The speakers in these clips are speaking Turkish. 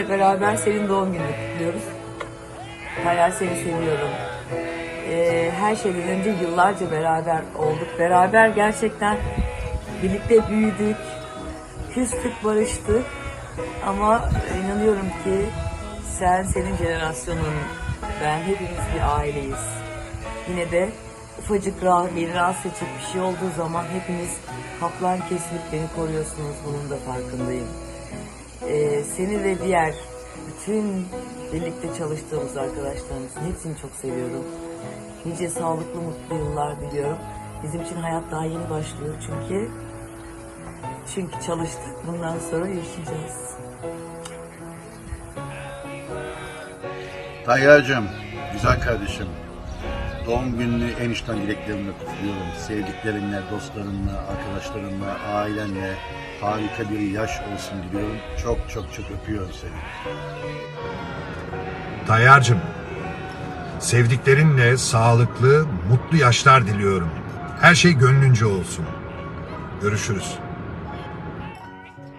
İle beraber senin doğum gününü kutluyoruz. Tayyar seni seviyorum. Ee, her şeyden önce yıllarca beraber olduk. Beraber gerçekten birlikte büyüdük. Küstük, barıştık. Ama inanıyorum ki sen, senin jenerasyonun, ben hepimiz bir aileyiz. Yine de ufacık rah, beni rahatsız edecek bir şey olduğu zaman hepiniz kaplan kesilip beni koruyorsunuz. Bunun da farkındayım. Ee, seni ve diğer bütün birlikte çalıştığımız arkadaşlarımızın hepsini çok seviyorum. Nice sağlıklı mutlu yıllar diliyorum. Bizim için hayat daha yeni başlıyor çünkü çünkü çalıştık. Bundan sonra yaşayacağız. Tayyar'cığım, güzel kardeşim. Doğum gününü en içten dileklerimle kutluyorum. Sevdiklerinle, dostlarınla, arkadaşlarınla, ailenle harika bir yaş olsun diliyorum. Çok çok çok öpüyorum seni. Tayyar'cığım, sevdiklerinle sağlıklı, mutlu yaşlar diliyorum. Her şey gönlünce olsun. Görüşürüz.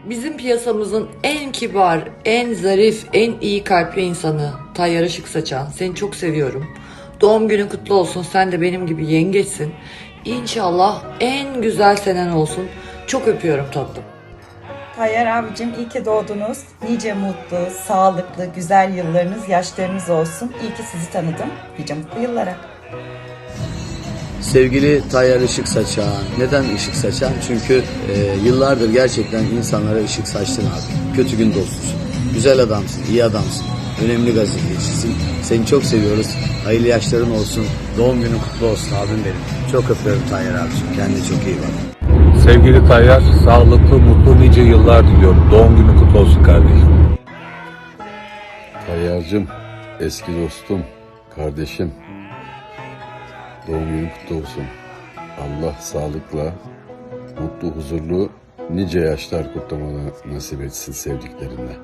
Bizim piyasamızın en kibar, en zarif, en iyi kalpli insanı Tayyar Işık Saçan. Seni çok seviyorum. Doğum günün kutlu olsun. Sen de benim gibi yengeçsin. İnşallah en güzel senen olsun. Çok öpüyorum tatlım. Tayyar abicim iyi ki doğdunuz. Nice mutlu, sağlıklı, güzel yıllarınız, yaşlarınız olsun. İyi ki sizi tanıdım. Nice mutlu yıllara. Sevgili Tayyar Işık Saçan. Neden ışık saçan? Çünkü e, yıllardır gerçekten insanlara ışık saçtın abi. Kötü gün dostusun. Güzel adamsın, iyi adamsın. Önemli gazetecisin. Seni çok seviyoruz. Hayırlı yaşların olsun. Doğum günün kutlu olsun abim benim. Çok öpüyorum Tayyar abiciğim. Kendine çok iyi bak. Sevgili Tayyar, sağlıklı, mutlu nice yıllar diliyorum. Doğum günün kutlu olsun kardeşim. Tayyar'cığım, eski dostum, kardeşim. Doğum günün kutlu olsun. Allah sağlıkla, mutlu, huzurlu, nice yaşlar kutlamanı nasip etsin sevdiklerinle.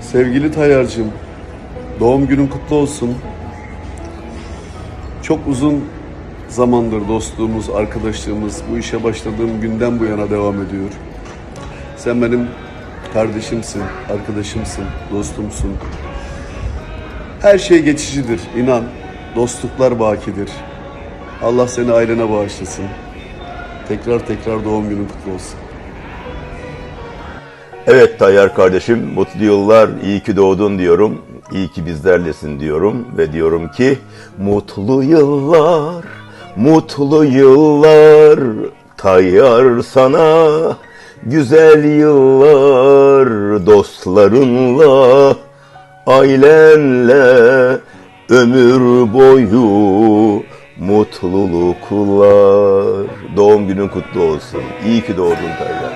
Sevgili Tayyar'cığım, doğum günün kutlu olsun. Çok uzun zamandır dostluğumuz, arkadaşlığımız bu işe başladığım günden bu yana devam ediyor. Sen benim kardeşimsin, arkadaşımsın, dostumsun. Her şey geçicidir, inan. Dostluklar bakidir. Allah seni ailene bağışlasın. Tekrar tekrar doğum günün kutlu olsun. Evet Tayyar kardeşim mutlu yıllar iyi ki doğdun diyorum. İyi ki bizlerlesin diyorum ve diyorum ki mutlu yıllar mutlu yıllar Tayyar sana güzel yıllar dostlarınla ailenle ömür boyu mutluluklar. Doğum günün kutlu olsun. İyi ki doğdun Tayyar.